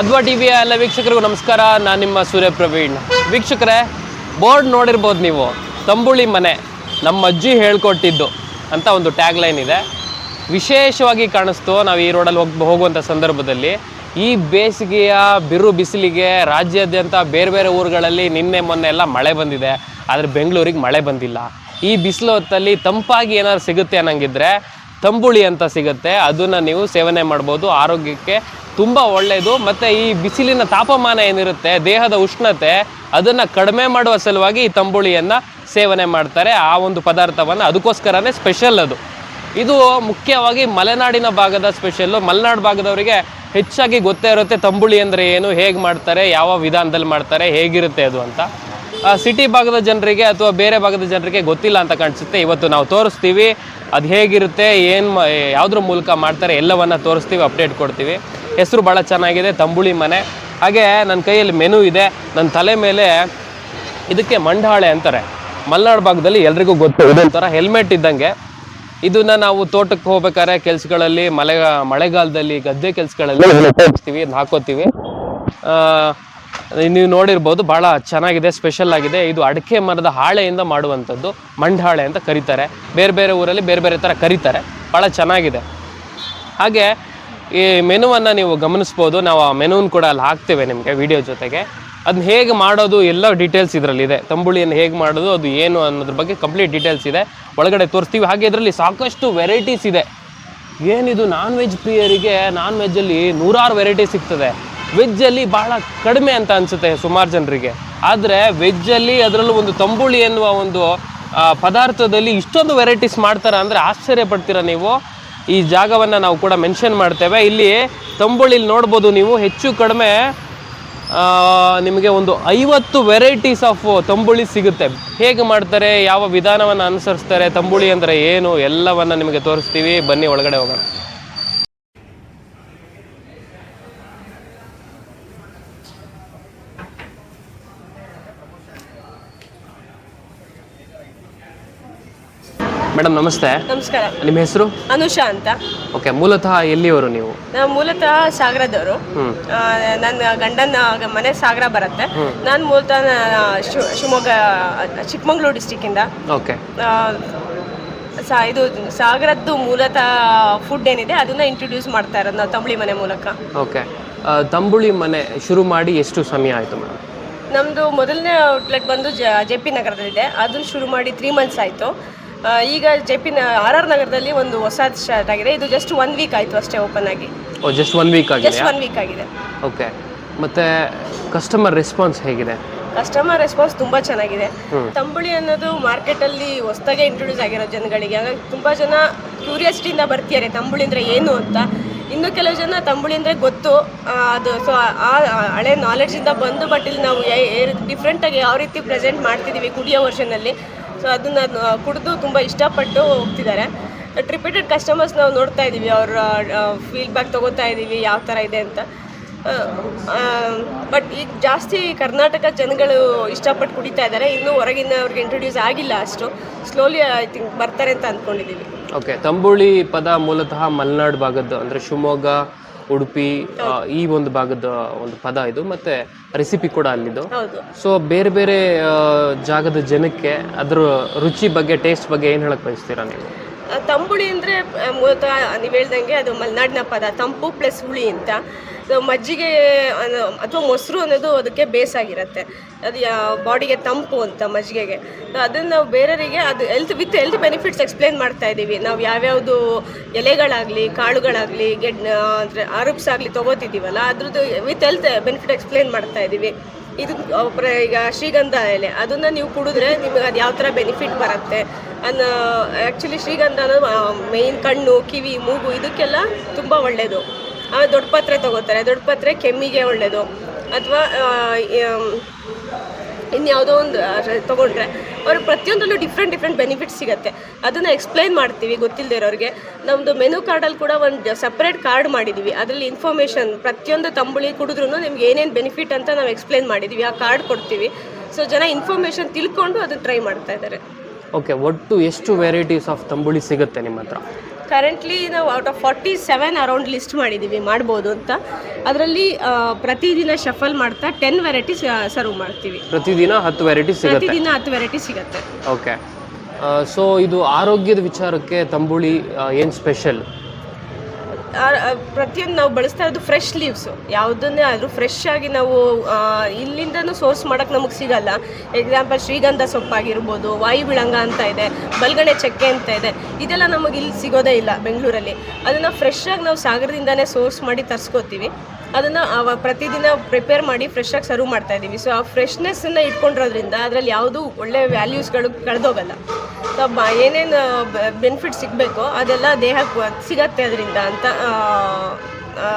ಅದ್ವಾ ಟಿವಿಯ ಎಲ್ಲ ವೀಕ್ಷಕರಿಗೂ ನಮಸ್ಕಾರ. ನಾನು ನಿಮ್ಮ ಸೂರ್ಯ ಪ್ರವೀಣ್. ವೀಕ್ಷಕರೇ, ಬೋರ್ಡ್ ನೋಡಿರ್ಬೋದು ನೀವು. ತಂಬುಳಿ ಮನೆ. ನಮ್ಮ ಅಜ್ಜಿ ಹೇಳ್ಕೊಟ್ಟಿದ್ದು ಅಂತ ಒಂದು ಟ್ಯಾಗ್ ಲೈನ್ ಇದೆ. ವಿಶೇಷವಾಗಿ ಕಾಣಿಸ್ತು ನಾವು ಈ ರೋಡಲ್ಲಿ ಹೋಗ್, ಹೋಗುವಂಥ ಸಂದರ್ಭದಲ್ಲಿ. ಈ ಬೇಸಿಗೆಯ ಬಿರು ಬಿಸಿಲಿಗೆ ರಾಜ್ಯಾದ್ಯಂತ ಬೇರೆ ಬೇರೆ ಊರುಗಳಲ್ಲಿ ನಿನ್ನೆ ಮೊನ್ನೆ ಎಲ್ಲ ಮಳೆ ಬಂದಿದೆ. ಆದರೆ ಬೆಂಗಳೂರಿಗೆ ಮಳೆ ಬಂದಿಲ್ಲ. ಈ ಬಿಸಿಲು ಹೊತ್ತಲ್ಲಿ ತಂಪಾಗಿ ಏನಾದ್ರು ಸಿಗುತ್ತೆ ಅನ್ನಂಗಿದ್ರೆ ತಂಬುಳಿ ಅಂತ ಸಿಗುತ್ತೆ. ಅದನ್ನು ನೀವು ಸೇವನೆ ಮಾಡ್ಬೋದು. ಆರೋಗ್ಯಕ್ಕೆ ತುಂಬ ಒಳ್ಳೆಯದು ಮತ್ತು ಈ ಬಿಸಿಲಿನ ತಾಪಮಾನ ಏನಿರುತ್ತೆ, ದೇಹದ ಉಷ್ಣತೆ, ಅದನ್ನು ಕಡಿಮೆ ಮಾಡುವ ಸಲುವಾಗಿ ಈ ತಂಬುಳಿಯನ್ನು ಸೇವನೆ ಮಾಡ್ತಾರೆ. ಆ ಒಂದು ಪದಾರ್ಥವನ್ನು ಅದಕ್ಕೋಸ್ಕರನೇ ಸ್ಪೆಷಲ್ ಅದು. ಇದು ಮುಖ್ಯವಾಗಿ ಮಲೆನಾಡಿನ ಭಾಗದ ಸ್ಪೆಷಲ್ಲು. ಮಲೆನಾಡು ಭಾಗದವರಿಗೆ ಹೆಚ್ಚಾಗಿ ಗೊತ್ತೇ ಇರುತ್ತೆ ತಂಬುಳಿ ಅಂದರೆ ಏನು, ಹೇಗೆ ಮಾಡ್ತಾರೆ, ಯಾವ ವಿಧಾನದಲ್ಲಿ ಮಾಡ್ತಾರೆ, ಹೇಗಿರುತ್ತೆ ಅದು ಅಂತ. ಸಿಟಿ ಭಾಗದ ಜನರಿಗೆ ಅಥವಾ ಬೇರೆ ಭಾಗದ ಜನರಿಗೆ ಗೊತ್ತಿಲ್ಲ ಅಂತ ಕಾಣಿಸುತ್ತೆ. ಇವತ್ತು ನಾವು ತೋರಿಸ್ತೀವಿ. ಅದು ಹೇಗಿರುತ್ತೆ ಏನು ಯಾವುದ್ರ ಮೂಲಕ ಮಾಡ್ತಾರೆ ಎಲ್ಲವನ್ನ ತೋರಿಸ್ತೀವಿ ಅಪ್ಡೇಟ್ ಕೊಡ್ತೀವಿ. ಹೆಸರು ಭಾಳ ಚೆನ್ನಾಗಿದೆ ತಂಬುಳಿ ಮನೆ. ಹಾಗೆ ನನ್ನ ಕೈಯಲ್ಲಿ ಮೆನು ಇದೆ. ನನ್ನ ತಲೆ ಮೇಲೆ ಇದಕ್ಕೆ ಮಂಡಾಳೆ ಅಂತಾರೆ. ಮಲೆನಾಡು ಭಾಗದಲ್ಲಿ ಎಲ್ರಿಗೂ ಗೊತ್ತು. ಒಂಥರ ಹೆಲ್ಮೆಟ್ ಇದ್ದಂಗೆ. ಇದನ್ನ ನಾವು ತೋಟಕ್ಕೆ ಹೋಗ್ಬೇಕಾದ್ರೆ ಕೆಲ್ಸಗಳಲ್ಲಿ ಮಳೆ ಮಳೆಗಾಲದಲ್ಲಿ ಗದ್ದೆ ಕೆಲ್ಸಗಳಲ್ಲಿ ಹಾಕೋತೀವಿ. ನೀವು ನೋಡಿರ್ಬೋದು ಭಾಳ ಚೆನ್ನಾಗಿದೆ ಸ್ಪೆಷಲ್ ಆಗಿದೆ. ಇದು ಅಡಿಕೆ ಮರದ ಹಾಳೆಯಿಂದ ಮಾಡುವಂಥದ್ದು ಮಂಡಾಳೆ ಅಂತ ಕರೀತಾರೆ. ಬೇರೆ ಬೇರೆ ಊರಲ್ಲಿ ಬೇರೆ ಬೇರೆ ಥರ ಕರೀತಾರೆ. ಭಾಳ ಚೆನ್ನಾಗಿದೆ. ಹಾಗೆ, ಈ ಮೆನುವನ್ನು ನೀವು ಗಮನಿಸ್ಬೋದು. ನಾವು ಆ ಮೆನುವನ್ನ ಕೂಡ ಅಲ್ಲಿ ಹಾಕ್ತೇವೆ ನಿಮಗೆ ವಿಡಿಯೋ ಜೊತೆಗೆ. ಅದನ್ನ ಹೇಗೆ ಮಾಡೋದು, ಎಲ್ಲ ಡೀಟೇಲ್ಸ್ ಇದರಲ್ಲಿದೆ. ತಂಬುಳಿಯನ್ನು ಹೇಗೆ ಮಾಡೋದು, ಅದು ಏನು ಅನ್ನೋದ್ರ ಬಗ್ಗೆ ಕಂಪ್ಲೀಟ್ ಡೀಟೇಲ್ಸ್ ಇದೆ. ಒಳಗಡೆ ತೋರಿಸ್ತೀವಿ. ಹಾಗೆ ಇದರಲ್ಲಿ ಸಾಕಷ್ಟು ವೆರೈಟೀಸ್ ಇದೆ. ಏನಿದು ನಾನ್ ವೆಜ್ ಪ್ರಿಯರಿಗೆ ನಾನ್ ವೆಜ್ಜಲ್ಲಿ ನೂರಾರು ವೆರೈಟಿ ಸಿಗ್ತದೆ. ವೆಜ್ಜಲ್ಲಿ ಬಹಳ ಕಡಿಮೆ ಅಂತ ಅನಿಸುತ್ತೆ ಸುಮಾರು ಜನರಿಗೆ. ಆದರೆ ವೆಜ್ಜಲ್ಲಿ ಅದರಲ್ಲೂ ಒಂದು ತಂಬುಳಿ ಎನ್ನುವ ಒಂದು ಪದಾರ್ಥದಲ್ಲಿ ಇಷ್ಟೊಂದು ವೆರೈಟೀಸ್ ಮಾಡ್ತಾರೆ ಅಂದರೆ ಆಶ್ಚರ್ಯ ಪಡ್ತೀರಾ ನೀವು? ಈ ಜಾಗವನ್ನು ನಾವು ಕೂಡ ಮೆನ್ಷನ್ ಮಾಡ್ತೇವೆ. ಇಲ್ಲಿ ತಂಬುಳಿಲಿ ನೋಡ್ಬೋದು ನೀವು, ಹೆಚ್ಚು ಕಡಿಮೆ ನಿಮಗೆ ಒಂದು ಐವತ್ತು ವೆರೈಟೀಸ್ ಆಫ್ ತಂಬುಳಿ ಸಿಗುತ್ತೆ. ಹೇಗೆ ಮಾಡ್ತಾರೆ, ಯಾವ ವಿಧಾನವನ್ನು ಅನುಸರಿಸ್ತಾರೆ, ತಂಬುಳಿ ಅಂದರೆ ಏನು, ಎಲ್ಲವನ್ನು ನಿಮಗೆ ತೋರಿಸ್ತೀವಿ. ಬನ್ನಿ, ಒಳಗಡೆ ಹೋಗೋಣ. ಮೇಡಮ್ ನಮಸ್ತೆ. ನಮಸ್ಕಾರ. ನಿಮ್ಮ ಹೆಸರು? ಅನುಷಾ ಅಂತ. ಓಕೆ ಮೂಲತಃ ಎಲ್ಲಿಯವರು ನೀವು? ನಾನು ಮೂಲತಃ ಸಾಗರದವರು. ಆ, ನನ್ನ ಗಂಡನ ಮನೆ ಸಾಗರ ಬರುತ್ತೆ. ನಾನು ಮೂಲತಃ ನಾ- ಶಿ- ಶಿವಮೊಗ್ಗ ಚಿಕ್ಕಮಂಗ್ಳೂರು ಡಿಸ್ಟಿಕ್ಕಿಂದ ಓಕೆ. ಆ, ಸಾ ಇದು ಸಾಗರದ್ದು ಮೂಲತಃ ಫುಡ್ ಏನಿದೆ ಅದನ್ನ ಇಂಟ್ರೊಡ್ಯೂಸ್ ಮಾಡ್ತಾ ಇರೋದು ನಾವು ತಂಬುಳಿ ಮನೆ ಮೂಲಕ. ಓಕೆ. ತಂಬುಳಿ ಮನೆ ಶುರು ಮಾಡಿ ಎಷ್ಟು ಸಮಯ ಆಯಿತು ಮೇಡಮ್? ನಮ್ಮದು ಮೊದಲನೇ ಔಟ್ಲೆಟ್ ಬಂದು ಜೆ ಪಿ ನಗರದಲ್ಲಿದೆ. ಅದನ್ನು ಶುರು ಮಾಡಿ ತ್ರೀ ಮಂತ್ಸ್ ಆಯಿತು. ಈಗ ಜೆ ಪಿ ಆರ್ ಆರ್ ನಗರದಲ್ಲಿ ಒಂದು ಹೊಸದು ಸ್ಟಾರ್ಟ್ ಆಗಿದೆ. ಇದು ಜಸ್ಟ್ ಒನ್ ವೀಕ್ ಆಯಿತು ಅಷ್ಟೇ ಓಪನ್ ಆಗಿ. ಜಸ್ಟ್ ಒನ್ ವೀಕ್ ಆಗಿದೆ ಜಸ್ಟ್ ಒನ್ ವೀಕ್ ಆಗಿದೆ. ಓಕೆ ಮತ್ತೆ ಕಸ್ಟಮರ್ ರೆಸ್ಪಾನ್ಸ್ ಹೇಗಿದೆ? ಕಸ್ಟಮರ್ ರೆಸ್ಪಾನ್ಸ್ ತುಂಬಾ ಚೆನ್ನಾಗಿದೆ. ತಂಬುಳಿ ಅನ್ನೋದು ಮಾರ್ಕೆಟ್ ಅಲ್ಲಿ ಹೊಸದಾಗೆ ಇಂಟ್ರೊಡ್ಯೂಸ್ ಆಗಿರೋ ಜನಗಳಿಗೆ. ಹಾಗಾಗಿ ತುಂಬಾ ಜನ ಕ್ಯೂರಿಯಾಸಿಟಿಯಿಂದ ಬರ್ತಿದ್ದಾರೆ ತಂಬುಳಿ ಅಂದ್ರೆ ಏನು ಅಂತ. ಇನ್ನು ಕೆಲವು ಜನ ತಂಬುಳಿ ಅಂದರೆ ಗೊತ್ತು. ಅದು ಸೊ ಆ ಹಳೆ ನಾಲೆಡ್ಜಿಂದ ಬಂದು ಬಟ್ ಇಲ್ಲಿ ನಾವು ಡಿಫ್ರೆಂಟಾಗಿ ಯಾವ ರೀತಿ ಪ್ರೆಸೆಂಟ್ ಮಾಡ್ತಿದೀವಿ ಕುಡಿಯೋ ವರ್ಷನ್ ಅಲ್ಲಿ. ಸೊ ಅದನ್ನ ಕುಡಿದು ತುಂಬ ಇಷ್ಟಪಟ್ಟು ಹೋಗ್ತಿದ್ದಾರೆ. ರಿಪೀಟೆಡ್ ಕಸ್ಟಮರ್ಸ್ ನಾವು ನೋಡ್ತಾ ಇದ್ದೀವಿ ಅವ್ರ ಫೀಡ್ಬ್ಯಾಕ್ ತಗೋತಾ ಇದ್ದೀವಿ ಯಾವ ಥರ ಇದೆ ಅಂತ. ಬಟ್ ಈಗ ಜಾಸ್ತಿ ಕರ್ನಾಟಕ ಜನಗಳು ಇಷ್ಟಪಟ್ಟು ಕುಡಿತಾ ಇದ್ದಾರೆ. ಇನ್ನೂ ಹೊರಗಿಂದ ಅವ್ರಿಗೆ ಇಂಟ್ರೊಡ್ಯೂಸ್ ಆಗಿಲ್ಲ ಅಷ್ಟು. ಸ್ಲೋಲಿ ಐ ಥಿಂಕ್ ಬರ್ತಾರೆ ಅಂತ ಅಂದ್ಕೊಂಡಿದ್ದೀವಿ ಓಕೆ ತಂಬುಳಿ ಪದ ಮೂಲತಃ ಮಲೆನಾಡು ಭಾಗದ್ದು, ಅಂದರೆ ಶಿವಮೊಗ್ಗ ಉಡುಪಿ ಆ, ಈ ಒಂದು ಭಾಗದ ಒಂದು ಪದ ಇದು ಮತ್ತೆ ರೆಸಿಪಿ ಕೂಡ ಅಲ್ಲಿದ್ದು ಹೌದು. ಸೊ ಬೇರೆ ಬೇರೆ ಆ, ಜಾಗದ ಜನಕ್ಕೆ ಅದ್ರ ರುಚಿ ಬಗ್ಗೆ ಟೇಸ್ಟ್ ಬಗ್ಗೆ ಏನು ಹೇಳಕ್ ಬಯಸ್ತೀರಾ ನೀವು? ತಂಬುಳಿ ಅಂದರೆ ಮೂಲತಃ ನೀವು ಹೇಳ್ದಂಗೆ ಅದು ಮಲೆನಾಡಿನ ಪದ, ತಂಪು ಪ್ಲಸ್ ಹುಳಿ ಅಂತ. ಸೊ, ಮಜ್ಜಿಗೆ ಅಥವಾ ಮೊಸರು ಅನ್ನೋದು ಅದಕ್ಕೆ ಬೇಸ್ ಆಗಿರುತ್ತೆ. ಅದು ಬಾಡಿಗೆ ತಂಪು ಅಂತ ಮಜ್ಜಿಗೆಗೆ. ಅದನ್ನು ನಾವು ಬೇರೆಯವರಿಗೆ ಅದು health with health benefits explain ಮಾಡ್ತಾ ಇದ್ದೀವಿ ನಾವು ಯಾವ್ಯಾವುದು ಎಲೆಗಳಾಗಲಿ, ಕಾಳುಗಳಾಗಲಿ, ಗೆಡ್ ಅಂದರೆ ಆರೋಪ್ಸ್ ಆಗಲಿ ತೊಗೋತಿದ್ದೀವಲ್ಲ ಅದ್ರದ್ದು ವಿತ್ ಹೆಲ್ತ್ ಬೆನಿಫಿಟ್ ಎಕ್ಸ್ಪ್ಲೇನ್ ಮಾಡ್ತಾ ಇದ್ದೀವಿ ಇದು ಈಗ ಶ್ರೀಗಂಧ ಎಲೆ, ಅದನ್ನ ನೀವು ಕುಡಿದ್ರೆ ನಿಮಗೆ ಅದು ಯಾವ ಥರ ಬೆನಿಫಿಟ್ ಬರುತ್ತೆ? ಅನ್ನ ಆ್ಯಕ್ಚುಲಿ ಶ್ರೀಗಂಧ ಅನ್ನೋದು ಮೇಯ್ನ್ ಕಣ್ಣು, ಕಿವಿ, ಮೂಗು, ಇದಕ್ಕೆಲ್ಲ ತುಂಬ ಒಳ್ಳೆಯದು ಆಮೇಲೆ ದೊಡ್ಡ ಪತ್ರೆ ತಗೋತಾರೆ. ದೊಡ್ಡ ಪತ್ರೆ ಕೆಮ್ಮಿಗೆ ಒಳ್ಳೆಯದು ಅಥವಾ ಇನ್ಯಾವುದೋ ಒಂದು ತೊಗೊಂಡ್ರೆ. ಅವ್ರಿಗೆ ಪ್ರತಿಯೊಂದರಲ್ಲೂ ಡಿಫ್ರೆಂಟ್ ಡಿಫ್ರೆಂಟ್ ಬೆನಿಫಿಟ್ ಸಿಗುತ್ತೆ. ಅದನ್ನು ಎಕ್ಸ್ಪ್ಲೈನ್ ಮಾಡ್ತೀವಿ ಗೊತ್ತಿಲ್ಲದೆ ಇರೋರಿಗೆ ನಮ್ಮದು ಮೆನು ಕಾರ್ಡಲ್ಲಿ ಕೂಡ ಒಂದು ಸಪ್ರೇಟ್ ಕಾರ್ಡ್ ಮಾಡಿದ್ದೀವಿ ಅದರಲ್ಲಿ ಇನ್ಫಾರ್ಮೇಷನ್ ಪ್ರತಿಯೊಂದು ತಂಬುಳಿ ಕುಡಿದ್ರೂ ನಿಮ್ಗೆ ಏನೇನು ಬೆನಿಫಿಟ್ ಅಂತ ನಾವು ಎಕ್ಸ್ಪ್ಲೈನ್ ಮಾಡಿದ್ದೀವಿ ಆ ಕಾರ್ಡ್ ಕೊಡ್ತೀವಿ. ಸೊ ಜನ ಇನ್ಫಾರ್ಮೇಷನ್ ತಿಳ್ಕೊಂಡು ಅದನ್ನು ಟ್ರೈ ಮಾಡ್ತಾ ಇದ್ದಾರೆ ಓಕೆ ಒಟ್ಟು ಎಷ್ಟು ವೆರೈಟೀಸ್ ಆಫ್ ತಂಬುಳಿ ಸಿಗುತ್ತೆ ನಿಮ್ಮ ಹತ್ರ ಕರೆಂಟ್ಲಿ ನಾವು out of forty seven around list ಮಾಡಿದ್ದೀವಿ ಮಾಡ್ಬೋದು ಅಂತ. ಅದರಲ್ಲಿ ಪ್ರತಿದಿನ ಶಫಲ್ ಮಾಡ್ತಾ ಟೆನ್ ವೆರೈಟಿ ಸರ್ವ್ ಮಾಡ್ತೀವಿ. ಪ್ರತಿದಿನ ಹತ್ತು ವೆರೈಟಿ ಸಿಗುತ್ತೆ? ಪ್ರತಿದಿನ ಹತ್ತು ವೆರೈಟಿ ಸಿಗುತ್ತೆ. ಓಕೆ ಸೊ ಇದು ಆರೋಗ್ಯದ ವಿಚಾರಕ್ಕೆ ತಂಬುಳಿ ಏನು ಸ್ಪೆಷಲ್ ಪ್ರತಿಯೊಂದು ನಾವು ಬಳಸ್ತಾ ಇರೋದು ಫ್ರೆಶ್ ಲೀವ್ಸು ಯಾವುದನ್ನೇ ಆದರೂ ಫ್ರೆಶ್ ಆಗಿ ನಾವು ಇಲ್ಲಿಂದನೂ ಸೋರ್ಸ್ ಮಾಡೋಕ್ಕೆ ನಮಗೆ ಸಿಗಲ್ಲ. ಎಕ್ಸಾಂಪಲ್ ಶ್ರೀಗಂಧ ಸೊಪ್ಪಾಗಿರ್ಬೋದು, ವಾಯು ಬಿಳಂಗ ಅಂತ ಇದೆ ಬಲ್ಗಡೆ ಚಕ್ಕೆ ಅಂತ ಇದೆ, ಇದೆಲ್ಲ ನಮಗೆ ಇಲ್ಲಿ ಸಿಗೋದೇ ಇಲ್ಲ ಬೆಂಗಳೂರಲ್ಲಿ. ಅದನ್ನು ಫ್ರೆಶ್ ಆಗಿ ನಾವು ಸಾಗರದಿಂದನೇ ಸೋರ್ಸ್ ಮಾಡಿ ತರಿಸ್ಕೋತೀವಿ. ಅದನ್ನು ಪ್ರತಿದಿನ ಪ್ರಿಪೇರ್ ಮಾಡಿ ಫ್ರೆಶ್ ಆಗಿ ಸರ್ವ್ ಮಾಡ್ತಾ ಇದ್ದೀವಿ. ಸೊ ಆ ಫ್ರೆಶ್ನೆಸ್ಸನ್ನು ಇಟ್ಕೊಂಡಿರೋದ್ರಿಂದ ಅದರಲ್ಲಿ ಯಾವುದೂ ಒಳ್ಳೆ ವ್ಯಾಲ್ಯೂಸ್ಗಳು ಕಳೆದೋಗಲ್ಲ. ಸೊ ಬ ಏನೇನು ಬೆನಿಫಿಟ್ ಸಿಗಬೇಕೋ ಅದೆಲ್ಲ ದೇಹಕ್ಕೆ ಸಿಗತ್ತೆ ಅದರಿಂದ ಅಂತ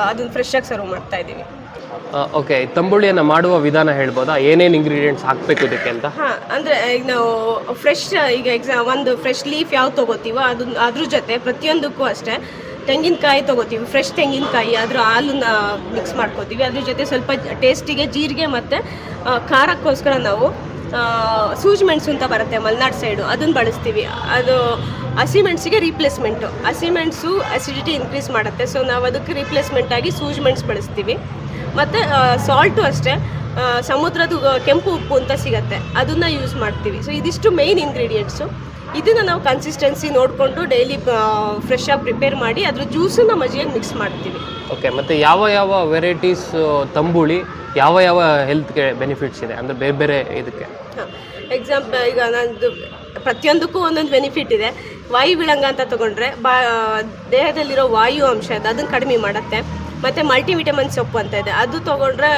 ಅದನ್ನು ಫ್ರೆಶ್ ಆಗಿ ಸರ್ವ್ ಮಾಡ್ತಾ ಇದ್ದೀವಿ. ಓಕೆ ತಂಬುಳಿಯನ್ನು ಮಾಡುವ ವಿಧಾನ ಹೇಳ್ಬೋದಾ? ಏನೇನು ಇಂಗ್ರೀಡಿಯೆಂಟ್ಸ್ ಹಾಕಬೇಕು ಇದಕ್ಕೆ ಅಂತ? ಹಾಂ ಅಂದರೆ ಈಗ ನಾವು ಫ್ರೆಶ್ ಈಗ ಎಕ್ಸಾ ಒಂದು ಫ್ರೆಶ್ ಲೀಫ್ ಯಾವ್ದು ತೊಗೋತೀವೋ ಅದು ಅದ್ರ ಜೊತೆ ಪ್ರತಿಯೊಂದಕ್ಕೂ ಅಷ್ಟೇ ತೆಂಗಿನಕಾಯಿ ತೊಗೋತೀವಿ ಫ್ರೆಶ್ ತೆಂಗಿನಕಾಯಿ ಅದ್ರ ಹಾಲನ್ನ ಮಿಕ್ಸ್ ಮಾಡ್ಕೋತೀವಿ. ಅದ್ರ ಜೊತೆ ಸ್ವಲ್ಪ ಟೇಸ್ಟಿಗೆ ಜೀರಿಗೆ ಮತ್ತು ಖಾರಕ್ಕೋಸ್ಕರ ನಾವು ಸೂಜಿ ಮೆಣಸು ಅಂತ ಬರುತ್ತೆ ಮಲೆನಾಡು ಸೈಡು ಅದನ್ನು ಬಳಸ್ತೀವಿ. ಅದು ಹಸಿಮೆಣಸಿಗೆ ರೀಪ್ಲೇಸ್ಮೆಂಟು ಹಸಿಮೆಣಸು ಅಸಿಡಿಟಿ ಇನ್ಕ್ರೀಸ್ ಮಾಡುತ್ತೆ. ಸೊ ನಾವು ಅದಕ್ಕೆ ರೀಪ್ಲೇಸ್ಮೆಂಟ್ ಆಗಿ ಸೂಜಿ ಮೆಣಸು ಬಳಸ್ತೀವಿ. ಮತ್ತು ಸಾಲ್ಟು ಅಷ್ಟೇ. ಸಮುದ್ರದ ಕೆಂಪು ಉಪ್ಪು ಅಂತ ಸಿಗತ್ತೆ. ಅದನ್ನು ಯೂಸ್ ಮಾಡ್ತೀವಿ. ಸೊ ಇದಿಷ್ಟು ಮೇಯ್ನ್ ಇಂಗ್ರೀಡಿಯೆಂಟ್ಸು ಇದನ್ನು ನಾವು ಕನ್ಸಿಸ್ಟೆನ್ಸಿ ನೋಡಿಕೊಂಡು ಡೈಲಿ ಫ್ರೆಶ್ ಆಗಿ ಪ್ರಿಪೇರ್ ಮಾಡಿ ಅದ್ರ ಜ್ಯೂಸನ್ನು ಮಜ್ಜಿಗೆ ಮಿಕ್ಸ್ ಮಾಡ್ತೀವಿ. ಓಕೆ ಮತ್ತು ಯಾವ ಯಾವ ವೆರೈಟೀಸ್ ತಂಬುಳಿ ಯಾವ ಯಾವ ಹೆಲ್ತ್ಗೆ ಬೆನಿಫಿಟ್ಸ್ ಇದೆ? ಅಂದರೆ ಬೇರೆ ಬೇರೆ ಇದಕ್ಕೆ. ಎಕ್ಸಾಂಪಲ್ ಈಗ ನಂದು ಪ್ರತಿಯೊಂದಕ್ಕೂ ಒಂದೊಂದು ಬೆನಿಫಿಟ್ ಇದೆ. ವಾಯು ವಿಳಂಗ ಅಂತ ತಗೊಂಡ್ರೆ ಬಾ ದೇಹದಲ್ಲಿರೋ ವಾಯು ಅಂಶ ಅದು ಅದನ್ನು ಕಡಿಮೆ ಮಾಡುತ್ತೆ. ಮತ್ತು ಮಲ್ಟಿ ವಿಟಮಿನ್ ಸೊಪ್ಪು ಅಂತ ಇದೆ. ಅದು ತೊಗೊಂಡ್ರೆ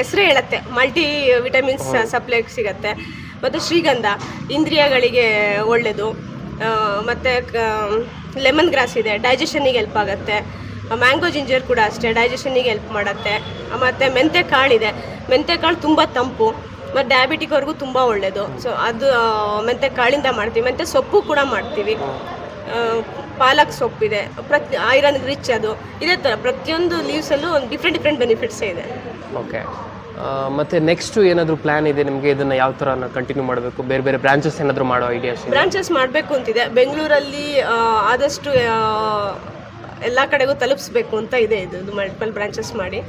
ಹೆಸರೇ ಹೇಳುತ್ತೆ. ಮಲ್ಟಿ ವಿಟಮಿನ್ಸ್ ಸಪ್ಲೈ ಸಿಗತ್ತೆ. ಮತ್ತು ಶ್ರೀಗಂಧ, ಇಂದ್ರಿಯಗಳಿಗೆ ಒಳ್ಳೆಯದು ಮತ್ತು ಲೆಮನ್ ಗ್ರಾಸ್ ಇದೆ ಡೈಜೆಷನಿಗೆ ಹೆಲ್ಪ್ ಆಗುತ್ತೆ. ಮ್ಯಾಂಗೋ ಜಿಂಜರ್ ಕೂಡ ಅಷ್ಟೇ ಡೈಜೆಷನಿಗೆ ಹೆಲ್ಪ್ ಮಾಡುತ್ತೆ. ಮತ್ತು ಮೆಂತೆ ಕಾಳಿದೆ ಮೆಂತೆ ಕಾಳು ತುಂಬ ತಂಪು, ಮತ್ತು ಡಯಾಬಿಟಿಕ್ವರೆಗೂ ತುಂಬ ಒಳ್ಳೆಯದು ಸೊ ಅದು ಮೆಂತೆ ಕಾಳಿಂದ ಮಾಡ್ತೀವಿ ಮೆಂತೆ ಸೊಪ್ಪು ಕೂಡ ಮಾಡ್ತೀವಿ. ಪಾಲಕ್ ಸೊಪ್ಪಿದೆ ಪ್ರತಿ ಐರನ್ ರಿಚ್ ಅದು. ಇದೇ ಥರ ಪ್ರತಿಯೊಂದು ಲೀವ್ಸಲ್ಲೂ ಒಂದು ಡಿಫ್ರೆಂಟ್ ಡಿಫ್ರೆಂಟ್ ಬೆನಿಫಿಟ್ಸೇ ಇದೆ. ಓಕೆ ಮತ್ತು ನೆಕ್ಸ್ಟ್ ಏನಾದರೂ ಪ್ಲಾನ್ ಇದೆ ನಿಮಗೆ? ಇದನ್ನ ಯಾವ ಥರ ಕಂಟಿನ್ಯೂ ಮಾಡಬೇಕು? ಬೇರೆ ಬೇರೆ ಬ್ರಾಂಚಸ್ ಏನಾದರೂ ಮಾಡೋ ಐಡಿಯಾಸ್ ಬ್ರಾಂಚಸ್ ಮಾಡಬೇಕು ಅಂತಿದೆ. ಬೆಂಗಳೂರಲ್ಲಿ ಆದಷ್ಟು ಎಲ್ಲ ಕಡೆಗೂ ತಲುಪಿಸ್ಬೇಕು ಅಂತ ಇದೆ ಇದು. ಮಲ್ಟಿಪಲ್ ಬ್ರಾಂಚಸ್ ಮಾಡಿ.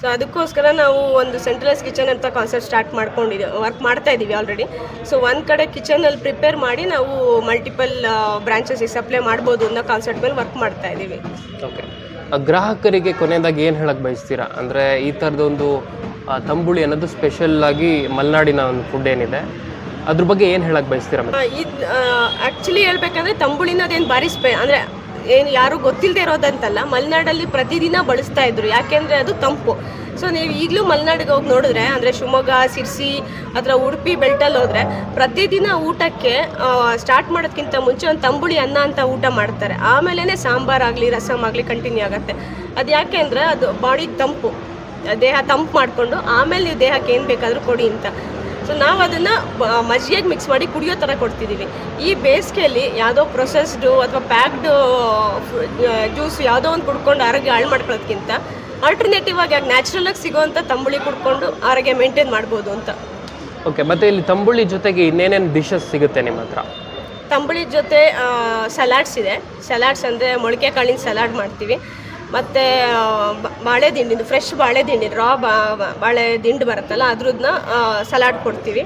ಸೊ ಅದಕ್ಕೋಸ್ಕರ ನಾವು ಒಂದು ಸೆಂಟ್ರಲೈಸ್ ಕಿಚನ್ ಅಂತ ಕಾನ್ಸೆಪ್ಟ್ ಸ್ಟಾರ್ಟ್ ಮಾಡ್ಕೊಂಡಿದ್ದೀವಿ ವರ್ಕ್ ಮಾಡ್ತಾ ಇದ್ದೀವಿ ಆಲ್ರೆಡಿ ಸೊ ಒಂದು ಕಡೆ ಕಿಚನಲ್ಲಿ ಪ್ರಿಪೇರ್ ಮಾಡಿ ನಾವು ಮಲ್ಟಿಪಲ್ ಬ್ರಾಂಚಸ್ಗೆ ಸಪ್ಲೈ ಮಾಡ್ಬೋದು ಅನ್ನೋ ಕಾನ್ಸೆಪ್ಟ್ ಮೇಲೆ ವರ್ಕ್ ಮಾಡ್ತಾ ಇದ್ದೀವಿ ಓಕೆ ಗ್ರಾಹಕರಿಗೆ ಕೊನೆಯದಾಗಿ ಏನು ಹೇಳಕ್ಕೆ ಬಯಸ್ತೀರಾ? ಅಂದರೆ ಈ ಥರದೊಂದು ತಂಬುಳಿ ಅನ್ನೋದು ಸ್ಪೆಷಲ್ ಆಗಿ ಮಲೆನಾಡಿನ ಒಂದು ಫುಡ್ ಏನಿದೆ. ಅದ್ರ ಬಗ್ಗೆ ಏನು ಹೇಳಕ್ ಬಯಸ್ತೀರಾ ಇದು ಆ್ಯಕ್ಚುಲಿ ಹೇಳ್ಬೇಕಂದ್ರೆ ತಂಬುಳಿನದೇನು ಭಾರಿ ಸ್ಪೆ ಅಂದರೆ ಏನು ಯಾರು ಗೊತ್ತಿಲ್ಲದೆ ಇರೋದಂತಲ್ಲ, ಮಲೆನಾಡಲ್ಲಿ ಪ್ರತಿದಿನ ಬಳಸ್ತಾ ಇದ್ರು. ಯಾಕೆಂದರೆ ಅದು ತಂಪು. ಸೊ ನೀವು ಈಗಲೂ ಮಲೆನಾಡಿಗೆ ಹೋಗಿ ನೋಡಿದ್ರೆ, ಅಂದರೆ ಶಿವಮೊಗ್ಗ, ಸಿರ್ಸಿ, ಅದರ ಉಡುಪಿ ಬೆಲ್ಟಲ್ಲಿ ಹೋದರೆ ಪ್ರತಿದಿನ ಊಟಕ್ಕೆ ಸ್ಟಾರ್ಟ್ ಮಾಡೋದಕ್ಕಿಂತ ಮುಂಚೆ ಒಂದು ತಂಬುಳಿ ಅನ್ನ ಅಂತ ಊಟ ಮಾಡ್ತಾರೆ. ಆಮೇಲೆ ಸಾಂಬಾರಾಗಲಿ ರಸಮ್ ಆಗಲಿ ಕಂಟಿನ್ಯೂ ಆಗುತ್ತೆ. ಅದು ಯಾಕೆ ಅಂದರೆ ಅದು ಬಾಡಿಗೆ ತಂಪು. ದೇಹ ತಂಪು ಮಾಡಿಕೊಂಡು ಆಮೇಲೆ ನೀವು ದೇಹಕ್ಕೆ ಏನು ಬೇಕಾದರೂ ಕೊಡಿ ಅಂತ. ಸೊ ನಾವು ಅದನ್ನು ಮಜ್ಜಿಗೆಗೆ ಮಿಕ್ಸ್ ಮಾಡಿ ಕುಡಿಯೋ ಥರ ಕೊಡ್ತಿದ್ದೀವಿ ಈ ಬೇಸಿಗೆಯಲ್ಲಿ ಯಾವುದೋ ಪ್ರೊಸೆಸ್ಡು ಅಥವಾ ಪ್ಯಾಕ್ಡು ಜ್ಯೂಸ್ ಯಾವುದೋ ಒಂದು ಕುಡ್ಕೊಂಡು ಆರೋಗ್ಯ ಹಾಳು ಮಾಡ್ಕೊಳ್ಳೋದಕ್ಕಿಂತ ಆಲ್ಟರ್ನೇಟಿವ್ ಆಗಿ ನ್ಯಾಚುರಲ್ ಆಗಿ ಸಿಗೋವಂಥ ತಂಬುಳಿ ಕುಡ್ಕೊಂಡು ಆರೋಗ್ಯ ಮೇಂಟೈನ್ ಮಾಡ್ಬೋದು ಅಂತ. ಓಕೆ ಮತ್ತು ಇಲ್ಲಿ ತಂಬುಳಿ ಜೊತೆಗೆ ಇನ್ನೇನೇನು ಡಿಶಸ್ ಸಿಗುತ್ತೆ ನಿಮ್ಮ ಹತ್ರ? ತಂಬುಳಿ ಜೊತೆ ಸಲಾಡ್ಸ್ ಇದೆ. ಸಲಾಡ್ಸ್ ಅಂದರೆ ಮೊಳಕೆ ಕಾಳಿನ ಸಲಾಡ್ ಮಾಡ್ತೀವಿ. ಮತ್ತು ಬಾಳೆ ದಿಂಡಿಂದು ಫ್ರೆಶ್ ಬಾಳೆ ದಿಂಡಿ ರಾ ಬಾಳೆ ದಿಂಡು ಬರುತ್ತಲ್ಲ ಅದ್ರದ್ದನ್ನ ಸಲಾಡ್ ಕೊಡ್ತೀವಿ.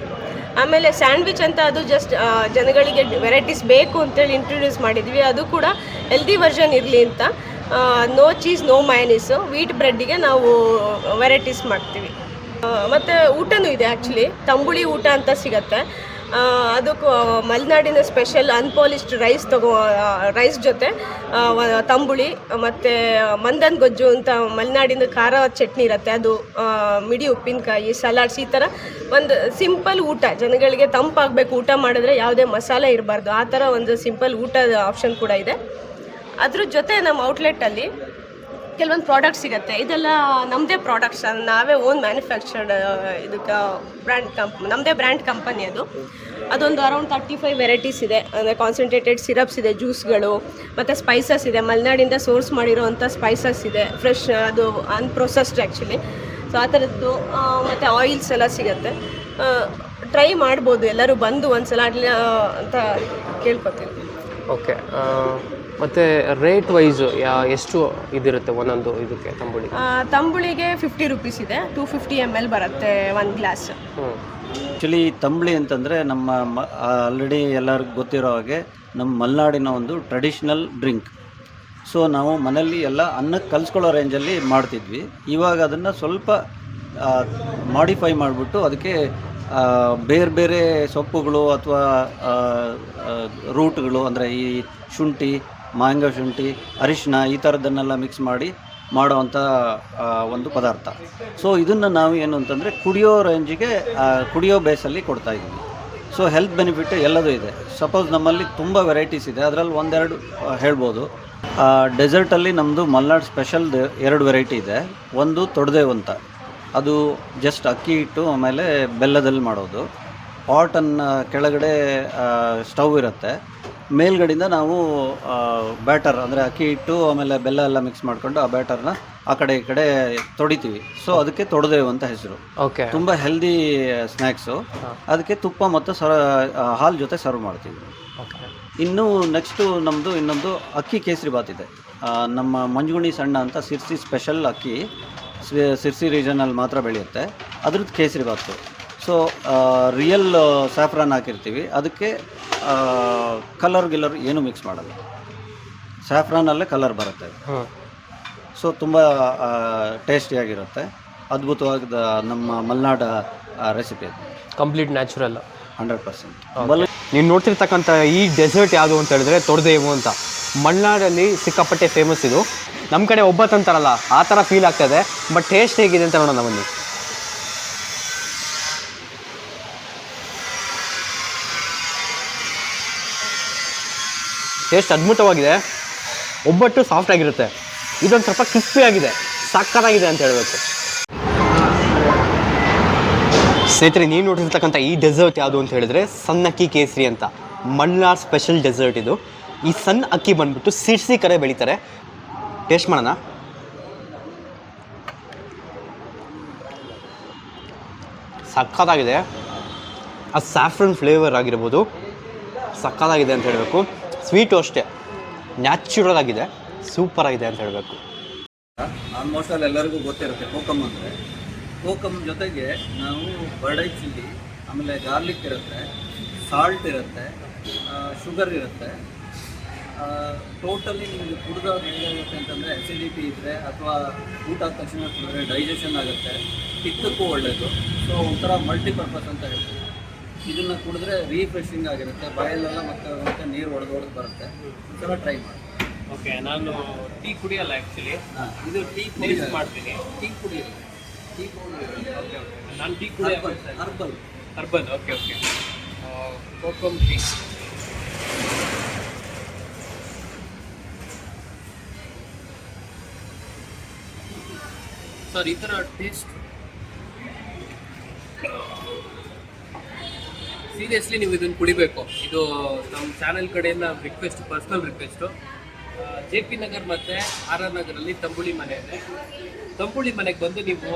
ಆಮೇಲೆ ಸ್ಯಾಂಡ್ವಿಚ್ ಅಂತ ಅದು ಜಸ್ಟ್ ಜನಗಳಿಗೆ ವೆರೈಟೀಸ್ ಬೇಕು ಅಂತೇಳಿ ಇಂಟ್ರೊಡ್ಯೂಸ್ ಮಾಡಿದ್ವಿ. ಅದು ಕೂಡ ಹೆಲ್ದಿ ವರ್ಷನ್ ಇರಲಿ ಅಂತ. No cheese no mayonnaise wheat ಬ್ರೆಡ್ಡಿಗೆ ನಾವು ವೆರೈಟೀಸ್ ಮಾಡ್ತೀವಿ. ಮತ್ತು ಊಟನೂ ಇದೆ ಆ್ಯಕ್ಚುಲಿ ತಂಬುಳಿ ಊಟ ಅಂತ ಸಿಗತ್ತೆ. ಅದಕ್ಕೂ ಮಲೆನಾಡಿನ ಸ್ಪೆಷಲ್ ಅನ್ಪಾಲಿಶ್ಡ್ ರೈಸ್ ತಗೋ ರೈಸ್ ಜೊತೆ ತಂಬುಳಿ, ಮತ್ತು ಮಂದನ್ ಗೊಜ್ಜು ಅಂತ ಮಲೆನಾಡಿನ ಖಾರ ಚಟ್ನಿ ಇರುತ್ತೆ. ಅದು ಮಿಡಿ ಉಪ್ಪಿನಕಾಯಿ ಸಲಾಡ್ಸ್ ಈ ಥರ ಒಂದು ಸಿಂಪಲ್ ಊಟ. ಜನಗಳಿಗೆ ತಂಪಾಗಬೇಕು, ಊಟ ಮಾಡಿದ್ರೆ ಯಾವುದೇ ಮಸಾಲೆ ಇರಬಾರ್ದು. ಆ ಥರ ಒಂದು ಸಿಂಪಲ್ ಊಟದ ಆಪ್ಷನ್ ಕೂಡ ಇದೆ. ಅದ್ರ ಜೊತೆ ನಮ್ಮ ಔಟ್ಲೆಟಲ್ಲಿ ಕೆಲವೊಂದು ಪ್ರಾಡಕ್ಟ್ ಸಿಗುತ್ತೆ. ಇದೆಲ್ಲ ನಮ್ಮದೇ ಪ್ರಾಡಕ್ಟ್ಸ್ ನಾವೇ ಓನ್ ಮ್ಯಾನುಫ್ಯಾಕ್ಚರ್ಡ್ ಇದಕ್ಕೆ ಬ್ರ್ಯಾಂಡ್ ಕಂಪ್ ನಮ್ಮದೇ ಬ್ರ್ಯಾಂಡ್ ಕಂಪನಿ ಅದು. ಅದೊಂದು ಅರೌಂಡ್ ತರ್ಟಿ ಫೈವ್ ವೆರೈಟೀಸ್ ಇದೆ. ಅಂದರೆ ಕಾನ್ಸಂಟ್ರೇಟೆಡ್ ಸಿರಪ್ಸ್ ಇದೆ ಜ್ಯೂಸ್ಗಳು ಮತ್ತು ಸ್ಪೈಸಸ್ ಇದೆ. ಮಲೆನಾಡಿಂದ ಸೋರ್ಸ್ ಮಾಡಿರೋವಂಥ ಸ್ಪೈಸಸ್ ಇದೆ. ಫ್ರೆಶ್ ಅದು ಅನ್ಪ್ರೊಸೆಸ್ಡ್ ಆ್ಯಕ್ಚುಲಿ ಸೊ ಆ ಥರದ್ದು ಮತ್ತು ಆಯಿಲ್ಸ್ ಎಲ್ಲ ಸಿಗುತ್ತೆ. ಟ್ರೈ ಮಾಡ್ಬೋದು. ಎಲ್ಲರೂ ಬಂದು ಒಂದು ಸಲ ಅಂತ ಕೇಳ್ಕೊತೀನಿ. ಓಕೆ ಮತ್ತು ರೇಟ್ ವೈಸ್ ಯಾ ಎಷ್ಟು ಇದಿರುತ್ತೆ ಒಂದೊಂದು ಇದಕ್ಕೆ ತಂಬುಳಿ? ತಂಬುಳಿಗೆ ಫಿಫ್ಟಿ ರುಪೀಸ್ ಇದೆ. ಟೂ ಫಿಫ್ಟಿ ಎಂ ಎಲ್ ಬರುತ್ತೆ ಒಂದು ಗ್ಲಾಸ್ ಆ್ಯಕ್ಚುಲಿ ತಂಬುಳಿ ಅಂತಂದರೆ ನಮ್ಮ ಆಲ್ರೆಡಿ ಎಲ್ಲರಿಗೂ ಗೊತ್ತಿರೋ ಹಾಗೆ ನಮ್ಮ ಮಲೆನಾಡಿನ ಒಂದು ಟ್ರೆಡಿಷ್ನಲ್ ಡ್ರಿಂಕ್ ಸೊ ನಾವು ಮನೆಯಲ್ಲಿ ಎಲ್ಲ ಅನ್ನಕ್ಕೆ ಕಲ್ಸ್ಕೊಳ್ಳೋ ರೇಂಜಲ್ಲಿ ಮಾಡ್ತಿದ್ವಿ. ಇವಾಗ ಅದನ್ನು ಸ್ವಲ್ಪ ಮಾಡಿಫೈ ಮಾಡಿಬಿಟ್ಟು ಅದಕ್ಕೆ ಬೇರೆ ಬೇರೆ ಸೊಪ್ಪುಗಳು ಅಥವಾ ರೂಟ್ಗಳು ಅಂದರೆ ಈ ಶುಂಠಿ ಮಾಂಗ ಶುಂಠಿ, ಅರಿಶಿನ ಈ ಥರದ್ದನ್ನೆಲ್ಲ ಮಿಕ್ಸ್ ಮಾಡಿ ಮಾಡೋವಂಥ ಒಂದು ಪದಾರ್ಥ. ಸೊ ಇದನ್ನು ನಾವು ಏನು ಅಂತಂದರೆ ಕುಡಿಯೋ ರೇಂಜಿಗೆ ಕುಡಿಯೋ ಬೇಸಲ್ಲಿ ಕೊಡ್ತಾ ಇದ್ದೀವಿ. ಸೊ ಹೆಲ್ತ್ ಬೆನಿಫಿಟ್ ಎಲ್ಲದೂ ಇದೆ. ಸಪೋಸ್ ನಮ್ಮಲ್ಲಿ ತುಂಬ ವೆರೈಟೀಸ್ ಇದೆ. ಅದರಲ್ಲಿ ಒಂದೆರಡು ಹೇಳ್ಬೋದು. ಡೆಸರ್ಟಲ್ಲಿ ನಮ್ಮದು ಮಲ್ನಾಡ್ ಸ್ಪೆಷಲ್ ಎರಡು ವೆರೈಟಿ ಇದೆ. ಒಂದು ತೊಡೆದೇವು ಅಂತ. ಅದು ಜಸ್ಟ್ ಅಕ್ಕಿ ಇಟ್ಟು ಆಮೇಲೆ ಬೆಲ್ಲದಲ್ಲಿ ಮಾಡೋದು. ಪಾಟನ್ನು ಕೆಳಗಡೆ ಸ್ಟವ್ ಇರುತ್ತೆ. ಮೇಲ್ಗಡೆಯಿಂದ ನಾವು ಬ್ಯಾಟರ್ ಅಂದರೆ ಅಕ್ಕಿ ಹಿಟ್ಟು ಆಮೇಲೆ ಬೆಲ್ಲ ಎಲ್ಲ ಮಿಕ್ಸ್ ಮಾಡ್ಕೊಂಡು ಆ ಬ್ಯಾಟರ್ನ ಆ ಕಡೆ ಈ ಕಡೆ ತೊಡಿತೀವಿ. ಸೊ ಅದಕ್ಕೆ ತೊಡೆದೇವು ಅಂತ ಹೆಸರು. ಓಕೆ ತುಂಬ ಹೆಲ್ದಿ ಸ್ನ್ಯಾಕ್ಸು ಅದಕ್ಕೆ ತುಪ್ಪ ಮತ್ತು ಸರ ಹಾಲು ಜೊತೆ ಸರ್ವ್ ಮಾಡ್ತೀವಿ. ಓಕೆ ಇನ್ನು ನೆಕ್ಸ್ಟು ನಮ್ಮದು ಇನ್ನೊಂದು ಅಕ್ಕಿ ಕೇಸರಿ ಬಾತ್ ಇದೆ. ನಮ್ಮ ಮಂಜುಗುಣಿ ಸಣ್ಣ ಅಂತ ಸಿರ್ಸಿ ಸ್ಪೆಷಲ್ ಅಕ್ಕಿ ಸಿರ್ಸಿ ರೀಜನಲ್ಲಿ ಮಾತ್ರ ಬೆಳೆಯುತ್ತೆ. ಅದ್ರದ್ದು kesari bath. So real saffron ಹಾಕಿರ್ತೀವಿ. ಅದಕ್ಕೆ ಕಲರ್ ಗಿಲ್ಲರ್ ಏನು ಮಿಕ್ಸ್ ಮಾಡಲ್ಲ. ಸ್ಯಾಫ್ರಾನಲ್ಲೇ ಕಲರ್ ಬರುತ್ತೆ. ಸೊ ತುಂಬ ಟೇಸ್ಟಿಯಾಗಿರುತ್ತೆ ಅದ್ಭುತವಾದ ನಮ್ಮ ಮಲೆನಾಡ ರೆಸಿಪಿ ಅದು. Complete natural hundred percent. ನೀವು ನೋಡ್ತಿರ್ತಕ್ಕಂಥ ಈ ಡೆಸರ್ಟ್ ಯಾವುದು ಅಂತ ಹೇಳಿದ್ರೆ ತೊಡೆದೇವು ಅಂತ. ಮಲೆನಾಡಲ್ಲಿ ಸಿಕ್ಕಾಪಟ್ಟೆ ಫೇಮಸ್ ಇದು. ನಮ್ಮ ಕಡೆ ಒಬ್ಬತ್ತಂತಾರಲ್ಲ ಆ ಥರ ಫೀಲ್ ಆಗ್ತದೆ ಬಟ್ ಟೇಸ್ಟ್ ಹೇಗಿದೆ ಅಂತ ನೋಡೋಣ ಬನ್ನಿ. ಟೇಸ್ಟ್ ಅದ್ಭುತವಾಗಿದೆ. ಒಬ್ಬಟ್ಟು ಸಾಫ್ಟ್ ಆಗಿರುತ್ತೆ. ಇದೊಂದು ಸ್ವಲ್ಪ ಕ್ರಿಸ್ಪಿ ಆಗಿದೆ. ಸಕ್ಕತ್ತಾಗಿದೆ ಅಂತ ಹೇಳಬೇಕು. ಸ್ನೇಹಿತರೆ, ನೀವು ನೋಡಿರ್ತಕ್ಕಂಥ ಈ ಡೆಸರ್ಟ್ ಯಾವುದು ಅಂತ ಹೇಳಿದ್ರೆ ಸಣ್ಣ ಅಕ್ಕಿ ಕೇಸರಿ ಅಂತ. ಮಲ್ನಾಡ್ ಸ್ಪೆಷಲ್ ಡೆಸರ್ಟ್ ಇದು. ಈ ಸಣ್ಣ ಅಕ್ಕಿ ಬಂದ್ಬಿಟ್ಟು ಸಿರ್ಸಿ ಕರೆ ಬೆಳೀತಾರೆ. ಟೇಸ್ಟ್ ಮಾಡೋಣ. ಸಕ್ಕತ್ತಾಗಿದೆ ಆ ಸ್ಯಾಫ್ರನ್ ಫ್ಲೇವರ್ ಆಗಿರ್ಬೋದು. ಸಕ್ಕತ್ತಾಗಿದೆ ಅಂತ ಹೇಳಬೇಕು. ಸ್ವೀಟು ಅಷ್ಟೇ. ನ್ಯಾಚುರಲ್ ಆಗಿದೆ, ಸೂಪರ್ ಆಗಿದೆ ಅಂತ ಹೇಳಬೇಕು. ಆಲ್ಮೋಸ್ಟ್ ಅಲ್ಲಿ ಎಲ್ಲರಿಗೂ ಗೊತ್ತಿರುತ್ತೆ ಕೋಕಮ್ ಅಂದರೆ. ಕೋಕಮ್ ಜೊತೆಗೆ ನಾವು ಬರ್ಡೈ ಚಿಲ್ಲಿ, ಆಮೇಲೆ ಗಾರ್ಲಿಕ್ ಇರುತ್ತೆ, ಸಾಲ್ಟ್ ಇರುತ್ತೆ ಶುಗರ್ ಇರುತ್ತೆ. ಟೋಟಲಿ ನಿಮಗೆ ಕುಡಿದಾಗ ಏನಾಗುತ್ತೆ ಅಂತಂದರೆ ಅಸಿಡಿಟಿ ಇದ್ದರೆ ಅಥವಾ ಊಟ ತಕ್ಷಣ ಕುಡಿದ್ರೆ ಡೈಜೆಷನ್ ಆಗುತ್ತೆ. ಪಿತ್ತಕ್ಕೂ ಒಳ್ಳೆಯದು ಸೊ ಒಂಥರ ಮಲ್ಟಿಪರ್ಪಸ್ ಅಂತ ಹೇಳ್ತೀವಿ ಇದನ್ನು ಕುಡಿದ್ರೆ ರೀಫ್ರೆಶಿಂಗ್ ಆಗಿರುತ್ತೆ ಬಾಯಲ್ಲೆಲ್ಲ ಮತ್ತೆ ಮತ್ತೆ ನೀರು ಒಡೆದು ಒಡೆದು ಬರುತ್ತೆ. ಒಂದ್ಸಲ ಟ್ರೈ ಮಾಡಿ. ಓಕೆ ನಾನು ಟೀ ಕುಡಿಯಲ್ಲ ಆ್ಯಕ್ಚುಲಿ ಇದು ಟೀ ಟೇಸ್ಟ್ ಮಾಡ್ತೀನಿ. ಟೀ ಕುಡಿಯಲ್ಲ. ಟೀ ಕುಡಿಯಲ್ಲ. ಓಕೆ ಓಕೆ ನಾನು tea herbal herbal urban okay okay kokum tea sir ಈ ಥರ ಟೇಸ್ಟ್ ಸೀರಿಯಸ್ಲಿ ನೀವು ಇದನ್ನು ಕುಡಿಬೇಕು. ಇದು ನಮ್ಮ ಚಾನೆಲ್ ಕಡೆಯಿಂದ request personal request J P Nagar ಮತ್ತು ಆರ್ ಆರ್ ನಗರಲ್ಲಿ ತಂಬುಳಿ ಮನೆ ಇದೆ. ತಂಬುಳಿ ಮನೆಗೆ ಬಂದು ನೀವು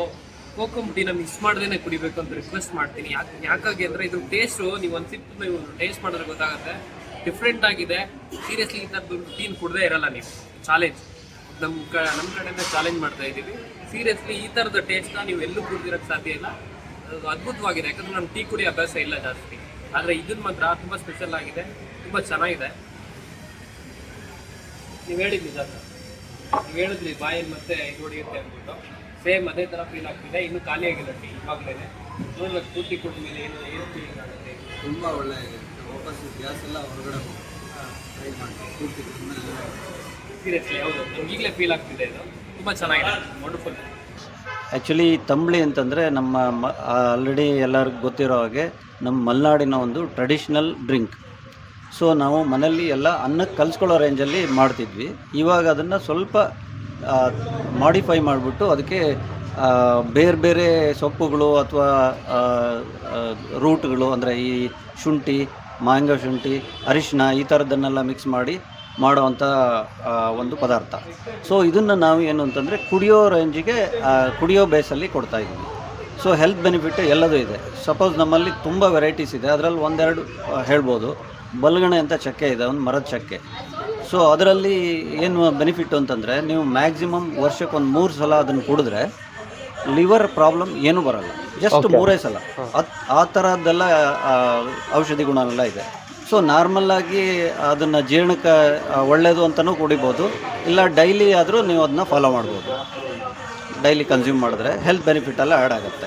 ಕೋಕಮ್ ಮಿಸ್ ಮಾಡ್ದೇ ಕುಡಿಬೇಕು ಅಂತ ರಿಕ್ವೆಸ್ಟ್ ಮಾಡ್ತೀನಿ. ಯಾಕೆ, ಯಾಕಾಗಿ ಅಂದರೆ ಇದು ಟೇಸ್ಟು ನೀವು ಒಂದು ಸಿಪ್ ನೀವು ಟೇಸ್ಟ್ ಮಾಡಿದ್ರೆ ಗೊತ್ತಾಗುತ್ತೆ. ಡಿಫ್ರೆಂಟ್ ಆಗಿದೆ. ಸೀರಿಯಸ್ಲಿ ಈ ಥರದ್ದು ಟೀನ್ ಕುಡ್ದೇ ಇರಲ್ಲ ನೀವು. ಚಾಲೆಂಜ್ ನಮ್ಮ ಕ ನಮ್ಮ ಕಡೆಯಿಂದ ಚಾಲೆಂಜ್ ಮಾಡ್ತಾ ಇದ್ದೀವಿ. ಸೀರಿಯಸ್ಲಿ ಈ ಥರದ ಟೇಸ್ಟ್ನ ನೀವು ಎಲ್ಲೂ ಕುಡ್ದಿರೋಕ್ಕೆ ಸಾಧ್ಯ ಇಲ್ಲ. ಅದು ಅದ್ಭುತವಾಗಿದೆ. ಯಾಕಂದರೆ ನಮ್ಮ ಟೀ ಕುಡಿ ಅಭ್ಯಾಸ ಇಲ್ಲ ಜಾಸ್ತಿ. ಆದರೆ ಇದನ್ನ ಮಾತ್ರ ತುಂಬ ಸ್ಪೆಷಲ್ ಆಗಿದೆ ತುಂಬ ಚೆನ್ನಾಗಿದೆ. ನೀವು ಹೇಳಿದ್ರಿ ಸರ್ ನೀವು ಹೇಳಿದ್ರಿ ಬಾಯಲ್ಲಿ ಮತ್ತೆ ಇದು ಹೊಡೆಯುತ್ತೆ ಅಂದ್ಬಿಟ್ಟು. ಸೇಮ್ ಅದೇ ಥರ ಫೀಲ್ ಆಗ್ತಿದೆ ಇನ್ನೂ ಖಾಲಿ ಆಗಿಲ್ಲ ಟೀ ಇವಾಗಲೇ ನೋಡ್ಬೇಕು ಪೂರ್ತಿ ಕೊಟ್ಟ ಮೇಲೆ ಏನು ಏನು ಫೀಲಿಂಗ್ ಆಗುತ್ತೆ? ತುಂಬ ಒಳ್ಳೆ ವಾಪಸ್ ಗ್ಯಾಸ್ ಎಲ್ಲ ಹೊರಗಡೆ ಟ್ರೈ ಮಾಡಿ ಪೂರ್ತಿ ಕುಡ್ದ್ಮೇಲೆ ಸೀರಿಯಸ್ಲಿ ಹೌದು. ನಮ್ಗೆ ಈಗಲೇ ಫೀಲ್ ಆಗ್ತಿದೆ ಇದು. ತುಂಬ ಚೆನ್ನಾಗಿದೆ. ವಂಡರ್ಫುಲ್ ಆ್ಯಕ್ಚುಲಿ ತಂಬಳಿ ಅಂತಂದರೆ ನಮ್ಮ ಆಲ್ರೆಡಿ ಎಲ್ಲರಿಗೂ ಗೊತ್ತಿರೋ ಹಾಗೆ ನಮ್ಮ ಮಲೆನಾಡಿನ ಒಂದು ಟ್ರೆಡಿಷ್ನಲ್ ಡ್ರಿಂಕ್ ಸೊ ನಾವು ಮನೆಯಲ್ಲಿ ಎಲ್ಲ ಅನ್ನಕ್ಕೆ ಕಲ್ಸ್ಕೊಳ್ಳೋ ರೇಂಜಲ್ಲಿ ಮಾಡ್ತಿದ್ವಿ. ಇವಾಗ ಅದನ್ನು ಸ್ವಲ್ಪ ಮಾಡಿಫೈ ಮಾಡಿಬಿಟ್ಟು ಅದಕ್ಕೆ ಬೇರೆ ಬೇರೆ ಸೊಪ್ಪುಗಳು ಅಥವಾ ರೂಟ್ಗಳು ಅಂದರೆ ಈ ಶುಂಠಿ, ಮಾಂಗ ಶುಂಠಿ, ಅರಿಶಿನ ಈ ಥರದ್ದನ್ನೆಲ್ಲ ಮಿಕ್ಸ್ ಮಾಡಿ ಮಾಡೋವಂಥ ಒಂದು ಪದಾರ್ಥ. ಸೊ ಇದನ್ನು ನಾವು ಏನು ಅಂತಂದರೆ ಕುಡಿಯೋ ರೇಂಜಿಗೆ ಕುಡಿಯೋ ಬೇಸಲ್ಲಿ ಕೊಡ್ತಾ ಇದ್ದೀವಿ. ಸೊ ಹೆಲ್ತ್ ಬೆನಿಫಿಟ್ ಎಲ್ಲದೂ ಇದೆ. ಸಪೋಸ್ ನಮ್ಮಲ್ಲಿ ತುಂಬ ವೆರೈಟೀಸ್ ಇದೆ. ಅದರಲ್ಲಿ ಒಂದೆರಡು ಹೇಳ್ಬೋದು. ಬಲ್ಗಣೆ ಅಂತ ಚಕ್ಕೆ ಇದೆ ಒಂದು ಮರದ ಚಕ್ಕೆ. ಸೊ ಅದರಲ್ಲಿ ಏನು ಬೆನಿಫಿಟ್ ಅಂತಂದರೆ ನೀವು ಮ್ಯಾಕ್ಸಿಮಮ್ ವರ್ಷಕ್ಕೆ ಒಂದು ಮೂರು ಸಲ ಅದನ್ನು ಕುಡಿದ್ರೆ ಲಿವರ್ ಪ್ರಾಬ್ಲಮ್ ಏನೂ ಬರಲ್ಲ. ಜಸ್ಟ್ ಮೂರೇ ಸಲ. ಆ ಥರದ್ದೆಲ್ಲ ಔಷಧಿ ಗುಣವೆಲ್ಲ ಇದೆ. ಸೊ ನಾರ್ಮಲ್ಲಾಗಿ ಅದನ್ನು ಜೀರ್ಣಕ್ಕೆ ಒಳ್ಳೆಯದು ಅಂತಲೂ ಕುಡಿಬೋದು. ಇಲ್ಲ ಡೈಲಿ ಆದರೂ ನೀವು ಅದನ್ನ ಫಾಲೋ ಮಾಡ್ಬೋದು. ಡೈಲಿ ಕನ್ಸ್ಯೂಮ್ ಮಾಡಿದ್ರೆ ಹೆಲ್ತ್ ಬೆನಿಫಿಟ್ ಎಲ್ಲ ಆ್ಯಡ್ ಆಗುತ್ತೆ.